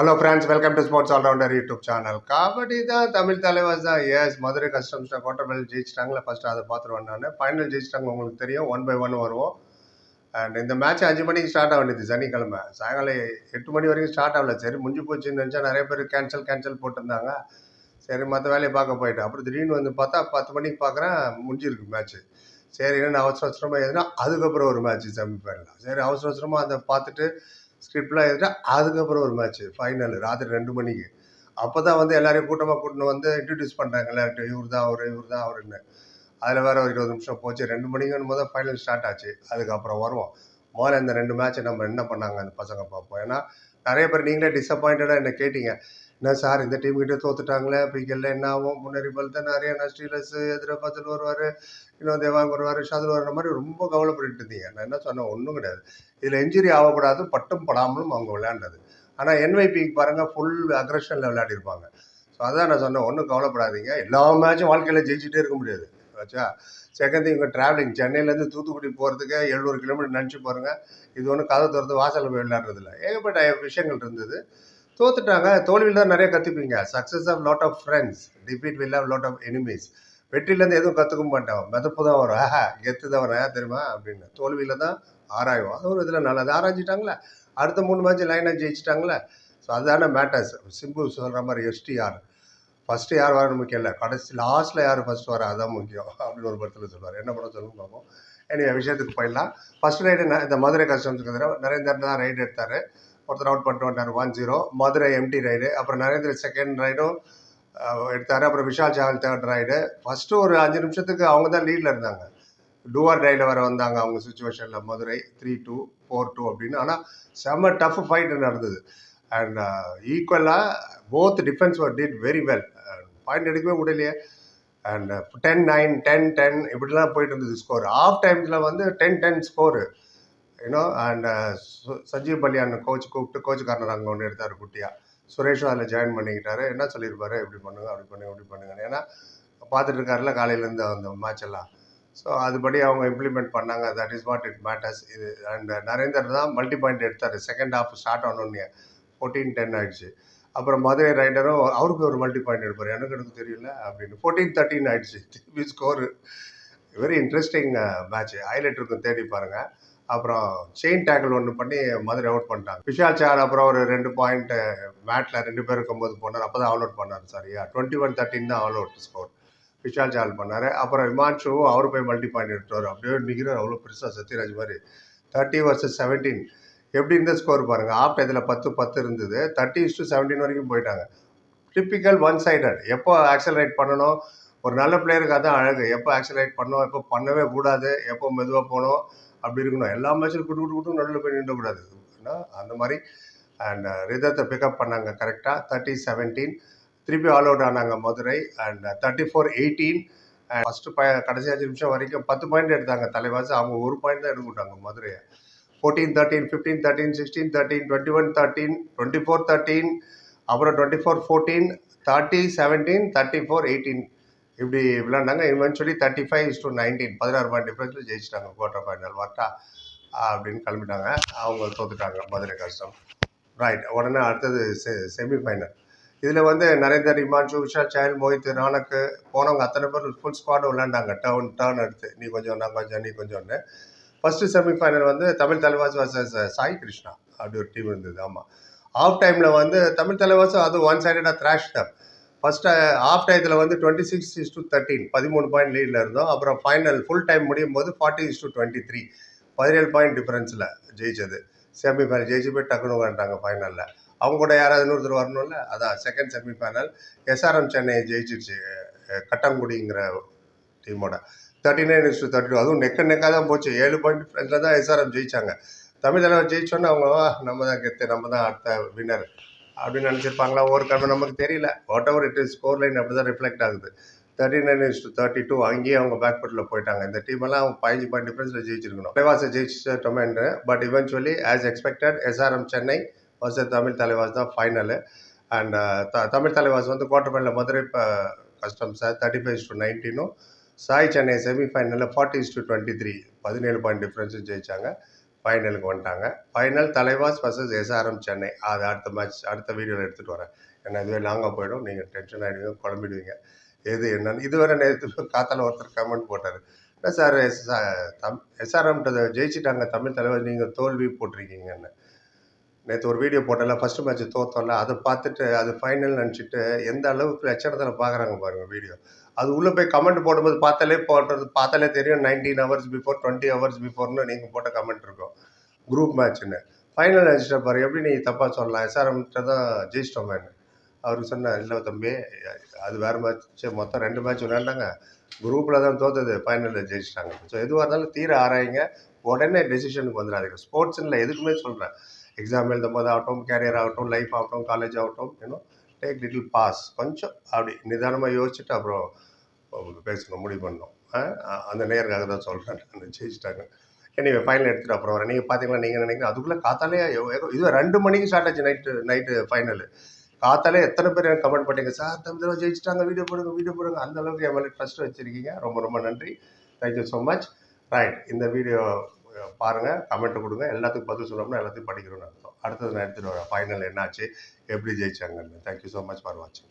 Hello friends welcome to sports allrounder YouTube channel kabaddi தான் தமிழ் தலைவர் தான். S Madurai customs quarter final ஜெயிச்சிட்டாங்களே first அதை பார்த்துருவேன் நான். ஃபைனல் ஜெயிச்சிட்டாங்க உங்களுக்கு தெரியும். ஒன் பை ஒன் வருவோம். அண்ட் இந்த மேட்ச் அஞ்சு மணிக்கு ஸ்டார்ட் ஆக வேண்டியது சனிக்கிழமை. சாயங்காலம் எட்டு மணி வரைக்கும் ஸ்டார்ட் ஆகல. சரி முடிஞ்சு போச்சுன்னு நினச்சா நிறைய பேர் கேன்சல் கேன்சல் போட்டிருந்தாங்க. சரி மற்ற வேலையை பார்க்க போயிட்டு அப்புறம் திடீர்னு வந்து பார்த்தா பத்து மணிக்கு பார்க்குறேன் முடிஞ்சிருக்கு மேட்ச்சு சரி என்ன அவசர அவசரமாக எதுனா அதுக்கப்புறம் ஒரு மேட்ச் செமிஃபைனல் சரி அவசர அவசரமாக அதை பார்த்துட்டு ஸ்கிரிப்ட்லாம் எழுதிட்டா அதுக்கப்புறம் ஒரு மேட்ச் ஃபைனல் ராத்திரி ரெண்டு மணிக்கு. அப்போ தான் வந்து எல்லாரையும் கூட்டமாக கூட்டின்னு வந்து இன்ட்ரடியூஸ் பண்ணுறாங்க எல்லார்ட்டும் இவர் தான் அவர் இவர் தான் அவருன்னு. அதில் வேறு ஒரு இருபது நிமிஷம் போச்சு. ரெண்டு மணிக்குன்னு போது ஃபைனல் ஸ்டார்ட் ஆச்சு. அதுக்கப்புறம் வருவோம். முதல்ல இந்த ரெண்டு மேட்ச்சை நம்ம என்ன பண்ணாங்க அந்த பசங்க பார்ப்போம். ஏன்னா நிறைய பேர் நீங்களே டிசப்பாயிண்டடாக என்ன கேட்டீங்க. என்ன சார் இந்த டீம் கிட்டே தோத்துட்டாங்களே பிகல்ல என்ன ஆகும்? முன்னேறி பலத்தை நிறைய ஸ்ரீலஸ் எதிரபாத்தில் வருவார் இன்னும் தேவாங்க வருவார் ஷாதுல் வர்ற மாதிரி ரொம்ப கவலைப்பட்டு இருந்தீங்க. நான் என்ன சொன்னேன் ஒன்றும் கிடையாது. இதில் இன்ஜுரி ஆகக்கூடாது பட்டும் படாமலும் அவங்க விளையாண்டது. ஆனால் என்வைபிக்கு பாருங்கள் ஃபுல் அக்ரஷனில் விளையாடிருப்பாங்க. ஸோ அதான் நான் சொன்னேன் ஒன்றும் கவலைப்படாதீங்க. எல்லா மேட்சும் வாழ்க்கையில் ஜெயிச்சுட்டே இருக்க முடியாது. ஆச்சா? செகண்ட் இங்கே ட்ராவலிங் சென்னையிலேருந்து தூத்துக்குடி போகிறதுக்கு எழுநூறு கிலோமீட்டர் நினச்சி பாருங்கள் இது ஒன்றும் கதை திறந்து வாசலில் போய் விளையாடுறதில்ல. ஏகப்பட்ட விஷயங்கள் இருந்தது. தோத்துட்டாங்க. தோல்வியில் தான் நிறைய கற்றுப்பீங்க success of lot of friends defeat will have lot of enemies வெற்றிலேருந்து எதுவும் கற்றுக்க மாட்டோம். மிதப்பு தான் வரும். ஆஹா கெத்து தான் வரும். ஏன் தெரியுமா? அப்படின்னு. தோல்வியில் தான் ஆராயும் அது ஒரு இதில் நல்லது. ஆராய்ச்சிட்டாங்களே அடுத்த மூணு மேட்ச் லைனாக ஜெயிச்சிட்டாங்களே? ஸோ அதுதானே மேட்டர்ஸ் சிம்பு சொல்கிற மாதிரி எஸ்டிஆர் ஃபஸ்ட்டு யார் வரணும் முக்கியம் இல்லை கடைசி லாஸ்ட்டில் யார் ஃபஸ்ட் வர? அதான் முக்கியம். அப்படின்னு ஒரு படத்தில் சொல்லுவார் என்ன பண்ண சொல்லுங்க பார்ப்போம். எனவே விஷயத்துக்கு போயிடலாம். ஃபஸ்ட் ரைடு இந்த மதுரை கஸ்டம்ஸுக்கு எதிராக நரேந்தர் தான் ரைடு எடுத்தார். ஒருத்தர் அவுட் பண்ணிட்டு வந்தார். One zero Madurai MD raid அப்புறம் நரேந்திர செகண்ட் ரைடும் எடுத்தார். அப்புறம் Vishal Saval third raid first ஒரு அஞ்சு நிமிஷத்துக்கு அவங்க தான் லீடில் இருந்தாங்க. டூஆர் டைல வர வந்தாங்க அவங்க சுச்சுவேஷனில் Madurai three two four two அப்படின்னு. ஆனால் செம்ம டஃப் ஃபைட் நடந்தது. அண்ட் ஈக்குவலாக both defence were did very well point எடுக்கவே முடியலையே. And ten nine ten ten இப்படிலாம் போயிட்டு இருந்தது ஸ்கோர் ஆஃப் டைம்ஸில் வந்து ten ten score you know and uh, Sanjeev Balyan coach கூப்பிட்டு கோச் கார்னர் அங்கே ஒன்று எடுத்தார் குட்டியாக சுரேஷும் அதில் ஜாயின் பண்ணிக்கிட்டாரு. என்ன சொல்லியிருப்பாரு? இப்படி பண்ணுங்க அப்படி பண்ணுங்க இப்படி பண்ணுங்க ஏன்னா பார்த்துட்டு இருக்காருல காலையிலேருந்து அந்த மேட்ச் எல்லாம். ஸோ அதுபடி அவங்க இம்ப்ளிமெண்ட் பண்ணாங்க. That is what it matters இது அண்ட் நரேந்தர் தான் மல்டி பாயிண்ட் எடுத்தார். செகண்ட் ஹாஃப் ஸ்டார்ட் ஆனோடனே ஃபோர்டீன் டென் ஆயிடுச்சு. அப்புறம் மதுரை ரைடரும் அவருக்கு ஒரு மல்டி பாயிண்ட் எடுப்பார். எனக்கு எனக்கு தெரியல அப்படின்னு. ஃபோர்டீன் தேர்ட்டின் ஆயிடுச்சு. திருப்பி score very interesting match highlight இருக்கும் தேடி பாருங்கள் அப்புறம் செயின் டேக்கிள் ஒன்று பண்ணி மதுரை அவுட் பண்ணிட்டாங்க. விஷால் சார் அப்புறம் ஒரு ரெண்டு பாயிண்ட் மேட்டில் ரெண்டு பேர் இருக்கும்போது போனார். அப்போ தான் ஆல் அவுட் பண்ணார் சரியா டுவெண்ட்டி ஒன் தேர்ட்டின் தான் all out score Vishal sir பண்ணார். அப்புறம் இமான்ஷு அவர் போய் மல்டி பாயிண்ட் எடுத்துவார் அப்படியே நிற்கிறார் அவ்வளோ பெருசாக சத்யராஜ் மாதிரி. தேர்ட்டி வர்சஸ் செவன்டீன் எப்படி இருந்த ஸ்கோர் பாருங்கள் ஆஃப்டர் இதில் பத்து பத்து இருந்தது. தேர்ட்டி டு செவன்டீன் வரைக்கும் போயிட்டாங்க. டிப்பிக்கல் ஒன் சைடட் எப்போ ஆக்சலரேட் பண்ணணும்? ஒரு நல்ல பிளேயருக்கு அதான் அழகு. எப்போ ஆக்சலரேட் பண்ணணும்? எப்போ பண்ணவே கூடாது? எப்போ மெதுவாக போகணும்? அப்படி இருக்கணும். எல்லா மேட்சும் குட்டு குட்டு குட்டு நடுவில் போய் நின்றக்கூடாது ஏன்னா அந்த மாதிரி அண்ட் uh, ரிதத்தை பிக்கப் பண்ணாங்க கரெக்டாக தேர்ட்டி செவன்டீன் திருப்பி ஆல் அவுட் ஆனாங்க Madurai and thirty four eighteen first ப கடைசி அஞ்சு நிமிஷம் வரைக்கும் பத்து பாயிண்ட் எடுத்தாங்க தலைவாசி அவங்க ஒரு பாயிண்ட் தான் எடுத்துட்டாங்க மதுரையை. Fourteen thirteen fifteen thirteen sixteen thirteen twenty one thirteen twenty four thirteen அப்புறம் twenty four fourteen thirty seventeen thirty four eighteen இப்படி விளாண்டாங்க. Eventually thirty five is to nineteen பதினாறு பாயிண்ட் டிஃப்ரென்ஸில் ஜெயிச்சிட்டாங்க. குவார்டர் ஃபைனல் வரட்டா அப்படின்னு கிளம்பிட்டாங்க. அவங்க தோத்துட்டாங்க மதுரை கஷ்டம். ரைட் உடனே அடுத்தது செ செமிஃபைனல் இதில் வந்து நரேந்தர் இமான்ஷு விஷால் சாயல் மோஹித் ராணக்கு போனவங்க அத்தனை பேர் ஃபுல் ஸ்குவாடு விளாண்டாங்க. டவுன் டர்ன் எடுத்து நீ கொஞ்சம் நான் கொஞ்சம் நீ கொஞ்சம்னு. ஃபஸ்ட்டு செமிஃபைனல் வந்து தமிழ் தலைவாஸ் வர்சஸ் சாய் கிருஷ்ணா. அப்படி ஒரு டீம் இருந்தது. ஆமாம் ஆஃப் டைமில் வந்து தமிழ் தலைவாஸ் அது ஒன் சைடடாக த்ராஷ் தான் ஃபஸ்ட்டு ஆஃப் டயத்தில் வந்து twenty six is to thirteen பதிமூணு பாயிண்ட் லீடில் இருந்தோம். அப்புறம் ஃபைனல் ஃபுல் டைம் முடியும் போது forty is to twenty three பதினேழு பாயிண்ட் டிஃப்ரென்ஸில் ஜெயிச்சது. செமிஃபைனல் ஜெயிச்சு போய் டக்குனு வந்துட்டாங்க ஃபைனலில் அவங்க கூட யாராவது இன்னொருத்தர் வரணும்ல? அதான் செகண்ட் செமிஃபைனல் எஸ்ஆர்எம் சென்னை ஜெயிச்சிருச்சு. கட்டங்குடிங்கிற டீமோட thirty nine is thirty two அதுவும் நெக்க நெக்காக தான் போச்சு. ஏழு பாயிண்ட் டிஃப்ரென்ஸில் தான் எஸ்ஆர்எம் ஜெயிச்சாங்க. தமிழ் தலைவர் ஜெயிச்சோன்னே அவங்க நம்ம தான் கெத்து நம்ம தான் அடுத்த வின்னர் அப்படின்னு நினச்சிருப்பாங்களா? ஒரு கிழமை நமக்கு தெரியல. Whatever it is score line அப்படி தான் ரிஃப்ளெக்ட் ஆகுது. Thirty nine is thirty two அங்கேயே அவங்க பேக்புட்டில் போயிட்டாங்க. இந்த டீம் எல்லாம் அவங்க பதினஞ்சு பாயிண்ட் டிஃபரன்ஸில் ஜெயிச்சிருக்கணும். தலைவாசை ஜெயிச்சிட்டோமேன்று but eventually as expected SRM Chennai versus Tamil Thalaivas தான் final and uh, the Tamil Thalaivas வந்து quarter ஃபைனலில் Madurai sir thirty five to நைன்டீனும் Sai Chennai செமிஃபைனலில் ஃபார்ட்டி டு டுவெண்ட்டி த்ரீ பதினேழு பாயிண்ட் டிஃப்ரென்ஸும் ஜெயிச்சாங்க. ஃபைனலுக்கு வந்துட்டாங்க. Final Thalaivas versus SRM Chennai. அது அடுத்த match அடுத்த வீடியோவில் எடுத்துகிட்டு வரேன். ஏன்னா இதுவே லாங்காக போயிடும். நீங்கள் டென்ஷன் ஆகிடுவீங்க குழம்பிடுவீங்க. எது என்னன்னு இதுவரை நேற்று காத்தால ஒருத்தர் கமெண்ட் போட்டார். என்ன சார் எஸ் தம் எஸ்ஆர்எம்கிட்ட ஜெயிச்சிட்டாங்க தமிழ் தலைவர் நீங்கள் தோல்வி போட்டிருக்கீங்கன்னு. நேற்று ஒரு வீடியோ போட்டல ஃபஸ்ட்டு மேட்ச் தோத்தோம்ல அதை பார்த்துட்டு அது ஃபைனல் நினச்சிட்டு எந்த அளவுக்கு லட்சணத்தில் பார்க்குறாங்க பாருங்க வீடியோ அது உள்ளே போய் கமெண்ட் போடும்போது பார்த்தாலே போடுறது பார்த்தாலே தெரியும் nineteen hours before twenty hours பிஃபோர்னு நீங்கள் போட்ட கமெண்ட் இருக்கும். குரூப் மேட்ச்னு ஃபைனல் நினச்சிட்ட பாரு எப்படி நீ தப்பாக சொல்லலாம்? எஸ்ஆர்எம்கிட்ட தான் ஜெயிச்சிட்டோமேன்னு அவருக்கு சொன்னார் இல்லை தம்பி அது வேறு மேட்ச் மொத்தம் ரெண்டு மேட்ச் விளையாண்டாங்க. குரூப்பில் தான் தோத்தது ஃபைனலில் ஜெயிச்சிட்டாங்க. ஸோ எதுவாக இருந்தாலும் தீர ஆராயுங்க. உடனே டெசிஷனுக்கு வந்துடாதீங்க. ஸ்போர்ட்ஸ்ல எதுக்குமே சொல்கிறேன் எக்ஸாம் எழுதும் போது ஆகட்டும் கேரியர் ஆகட்டும் லைஃப் ஆகட்டும் காலேஜ் ஆகட்டும் ஏன்னோ டேக் லிட்டில் பாஸ் கொஞ்சம் அப்படி நிதானமாக யோசிச்சுட்டு அப்புறம் உங்களுக்கு பேசணும் முடிவு பண்ணோம். அந்த நேருக்காக தான் சொல்கிறேன் நான் ஜெயிச்சிட்டாங்க. நீங்கள் ஃபைனல் எடுத்துகிட்டு அப்புறம் வரேன். நீங்கள் பார்த்தீங்களா நீங்கள் நினைக்கிறீங்க அதுக்குள்ளே காத்தாலே இது ரெண்டு மணிக்கு ஸ்டார்ட் ஆச்சு நைட்டு நைட்டு ஃபைனல் காத்தாலே எத்தனை பேர் எனக்கு கமெண்ட் பண்ணீங்க சார் தம்பி தடவை ஜெயிச்சிட்டாங்க வீடியோ போடுங்க வீடியோ போடுங்க. அந்த அளவுக்கு என் மேலே ட்ரஸ்ட் வச்சுருக்கீங்க. ரொம்ப ரொம்ப நன்றி. Thank you so much right இந்த வீடியோ பாருங்கள் கமெண்ட் கொடுங்க. எல்லாத்துக்கும் பதில் சொல்லணும்னா எல்லாத்தையும் படிக்கணும்னு அர்த்தம். அடுத்தது நான் எடுத்துகிட்டு வரேன். ஃபைனல் என்னாச்சு? எப்படி ஜெயிச்சாங்கன்னு. Thank you so much for வாட்சிங்